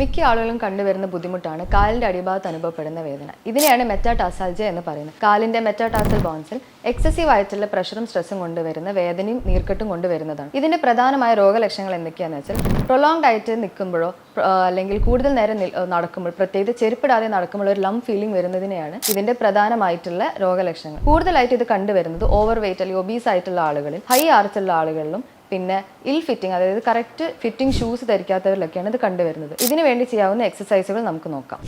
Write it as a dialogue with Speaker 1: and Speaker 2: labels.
Speaker 1: മിക്ക ആളുകളും കണ്ടുവരുന്ന ബുദ്ധിമുട്ടാണ് കാലിന്റെ അടിഭാഗത്ത് അനുഭവപ്പെടുന്ന വേദന. ഇതിനെയാണ് മെറ്റാടാസാൽജ എന്ന് പറയുന്നത്. കാലിന്റെ മെറ്റാടാസൽ ബോൺസിൽ എക്സസീവ് ആയിട്ടുള്ള പ്രഷറും സ്ട്രെസ്സും കൊണ്ടുവരുന്ന വേദനയും നീർക്കെട്ടും കൊണ്ടുവരുന്നതാണ്. ഇതിന്റെ പ്രധാനമായ രോഗലക്ഷണങ്ങൾ എന്തൊക്കെയാണെന്ന് വെച്ചാൽ പ്രൊലോങ്ഡ് ആയിട്ട് നിൽക്കുമ്പോഴോ അല്ലെങ്കിൽ കൂടുതൽ നേരം നടക്കുമ്പോൾ പ്രത്യേകിച്ച് ചെരുപ്പിടാതെ നടക്കുമ്പോൾ ഒരു ലം ഫീലിംഗ് വരുന്നതിനെയാണ് ഇതിന്റെ പ്രധാനമായിട്ടുള്ള രോഗലക്ഷണങ്ങൾ. കൂടുതലായിട്ട് ഇത് കണ്ടുവരുന്നത് ഓവർ വെയിറ്റ് അല്ലെങ്കിൽ ഒബീസ് ആയിട്ടുള്ള ആളുകളിൽ ഹൈ ആർച്ചുള്ള ആളുകളിലും പിന്നെ ഇൽ ഫിറ്റിംഗ് അതായത് കറക്റ്റ് ഫിറ്റിംഗ് ഷൂസ് ധരിക്കാത്തവരിലൊക്കെയാണ് ഇത് കണ്ടുവരുന്നത്. ഇതിനു വേണ്ടി ചെയ്യാവുന്ന എക്സസൈസുകൾ നമുക്ക് നോക്കാം.